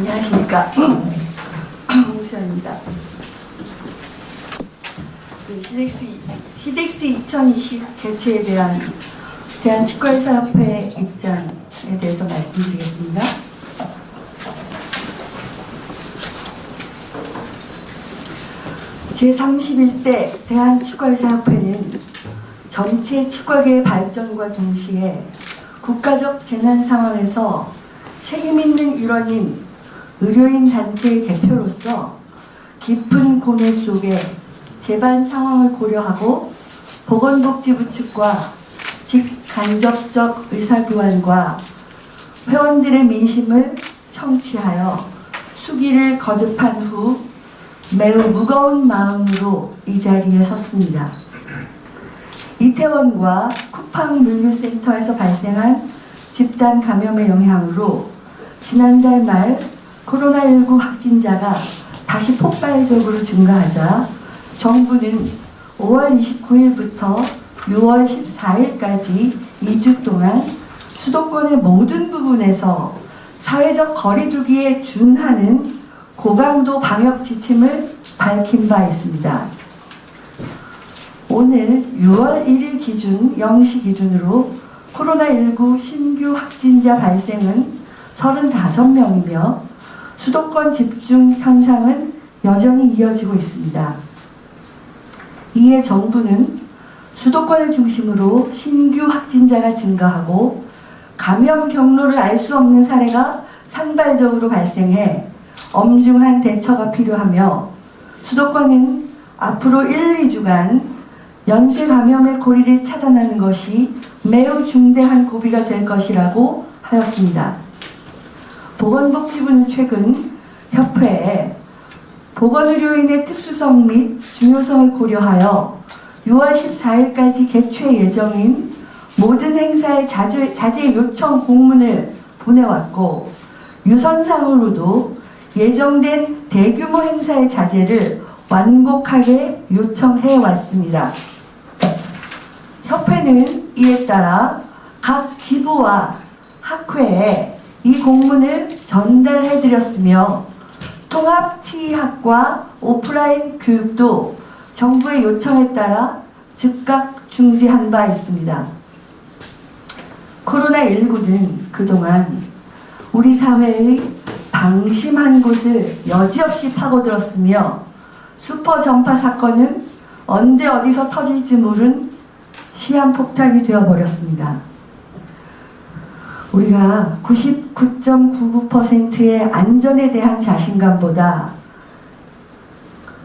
안녕하십니까. 홍수연입니다. 그 시덱스, 시덱스 2020 개최에 대한 대한치과의사협회 입장에 대해서 말씀드리겠습니다. 제31대 대한치과의사협회는 전체 치과계의 발전과 동시에 국가적 재난 상황에서 책임 있는 일원인 의료인 단체의 대표로서 깊은 고뇌 속에 재반 상황을 고려하고 보건복지부 측과 직간접적 의사교환과 회원들의 민심을 청취하여 수기를 거듭한 후 매우 무거운 마음으로 이 자리에 섰습니다. 이태원과 쿠팡 물류센터에서 발생한 집단 감염의 영향으로 지난달 말 코로나19 확진자가 다시 폭발적으로 증가하자 정부는 5월 29일부터 6월 14일까지 2주 동안 수도권의 모든 부분에서 사회적 거리두기에 준하는 고강도 방역 지침을 밝힌 바 있습니다. 오늘 6월 1일 기준 0시 기준으로 코로나19 신규 확진자 발생은 35명이며 수도권 집중 현상은 여전히 이어지고 있습니다. 이에 정부는 수도권을 중심으로 신규 확진자가 증가하고 감염 경로를 알 수 없는 사례가 산발적으로 발생해 엄중한 대처가 필요하며 수도권은 앞으로 1, 2주간 연쇄 감염의 고리를 차단하는 것이 매우 중대한 고비가 될 것이라고 하였습니다. 보건복지부는 최근 협회에 보건의료인의 특수성 및 중요성을 고려하여 6월 14일까지 개최 예정인 모든 행사의 자제, 자제 요청 공문을 보내왔고 유선상으로도 예정된 대규모 행사의 자제를 완곡하게 요청해 왔습니다. 협회는 이에 따라 각 지부와 학회에 이 공문을 전달해 드렸으며 통합치의학과 오프라인 교육도 정부의 요청에 따라 즉각 중지한 바 있습니다. 코로나19는 그동안 우리 사회의 방심한 곳을 여지없이 파고들었으며 슈퍼 전파 사건은 언제 어디서 터질지 모른 시한폭탄이 되어버렸습니다. 우리가 99.99%의 안전에 대한 자신감보다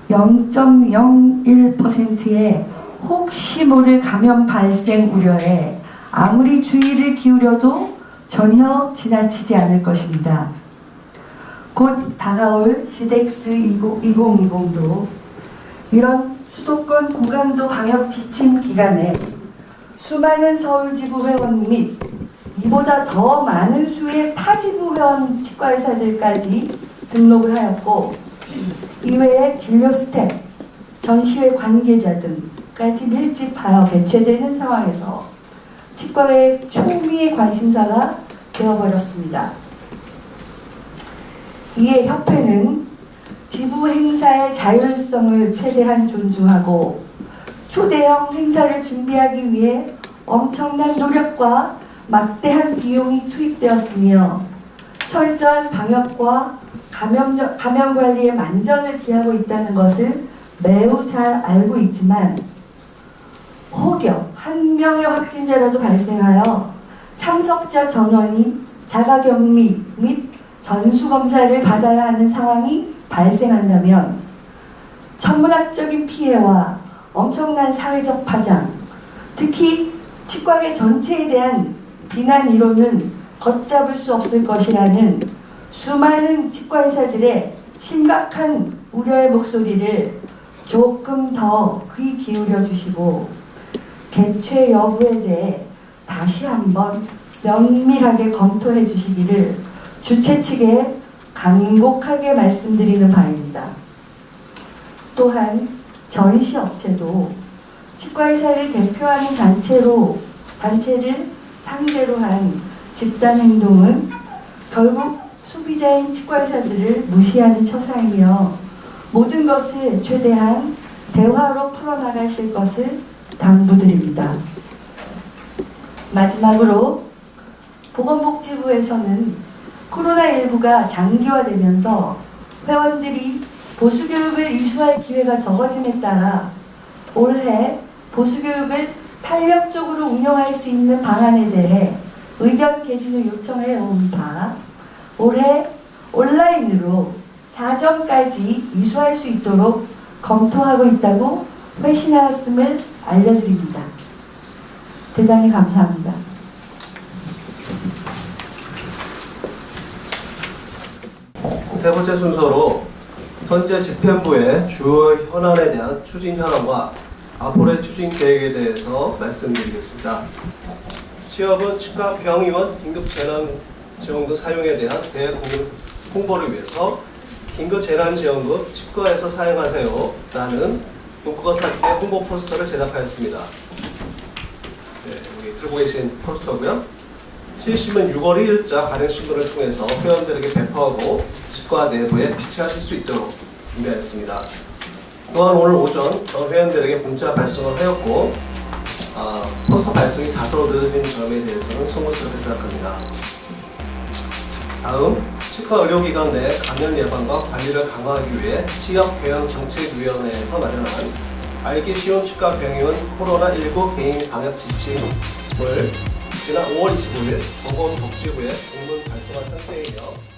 0.01%의 혹시 모를 감염 발생 우려에 아무리 주의를 기울여도 전혀 지나치지 않을 것입니다. 곧 다가올 시덱스 2020도 이런 수도권 고강도 방역 지침 기간에 수많은 서울지부 회원 및 이보다 더 많은 수의 회원 치과의사들까지 등록을 하였고 이외에 진료 스텝, 전시회 관계자 등까지 밀집하여 개최되는 상황에서 치과의 초미의 관심사가 되어버렸습니다. 이에 협회는 지부 행사의 자율성을 최대한 존중하고 초대형 행사를 준비하기 위해 엄청난 노력과 막대한 비용이 투입되었으며 철저한 방역과 감염, 감염 관리에 만전을 기하고 있다는 것을 매우 잘 알고 있지만 혹여 한 명의 확진자라도 발생하여 참석자 전원이 자가격리 및 전수검사를 받아야 하는 상황이 발생한다면 천문학적인 피해와 엄청난 사회적 파장, 특히 치과계 전체에 대한 비난 이론은 걷잡을 수 없을 것이라는 수많은 치과 의사들의 심각한 우려의 목소리를 조금 더 귀 기울여 주시고 개최 여부에 대해 다시 한번 면밀하게 검토해 주시기를 주최 측에 간곡하게 말씀드리는 바입니다. 또한 전시업체도 치과의사를 대표하는 단체로 단체를 상대로 한 집단 행동은 결국 피해자인 치과의사들을 무시하는 처사이며 모든 것을 최대한 대화로 풀어나가실 것을 당부드립니다. 마지막으로 보건복지부에서는 코로나19가 장기화되면서 회원들이 보수교육을 이수할 기회가 적어짐에 따라 올해 보수교육을 탄력적으로 운영할 수 있는 방안에 대해 의견 개진을 요청해 온 바 올해 온라인으로 4점까지 이수할 수 있도록 검토하고 있다고 회신하였음을 알려드립니다. 대단히 감사합니다. 세 번째 순서로 현재 집행부의 주요 현안에 대한 추진 현황과 앞으로의 추진 계획에 대해서 말씀드리겠습니다. 취업은 치과 병의원 긴급 재난 지원금 사용에 대한 대공유 홍보를 위해서 긴급 재난 지원금 치과에서 사용하세요라는 문구가 삭제 홍보 포스터를 제작하였습니다. 네, 여기 들고 계신 포스터고요. 실심은 6월 1일자 발행신문을 통해서 회원들에게 배포하고 치과 내부에 비치하실 수 있도록 준비하였습니다. 또한 오늘 오전 전 회원들에게 문자 발송을 하였고 아, 포스터 발송이 다소 늦은 점에 대해서는 송구스럽게 생각합니다. 다음 치과 의료기관 내 감염 예방과 관리를 강화하기 위해 치역교양정책위원회에서 마련한 알기 쉬운 치과 병의원 코로나19 개인 방역 지침을 지난 5월 25일 보건복지부에 공문 발송한 상태이며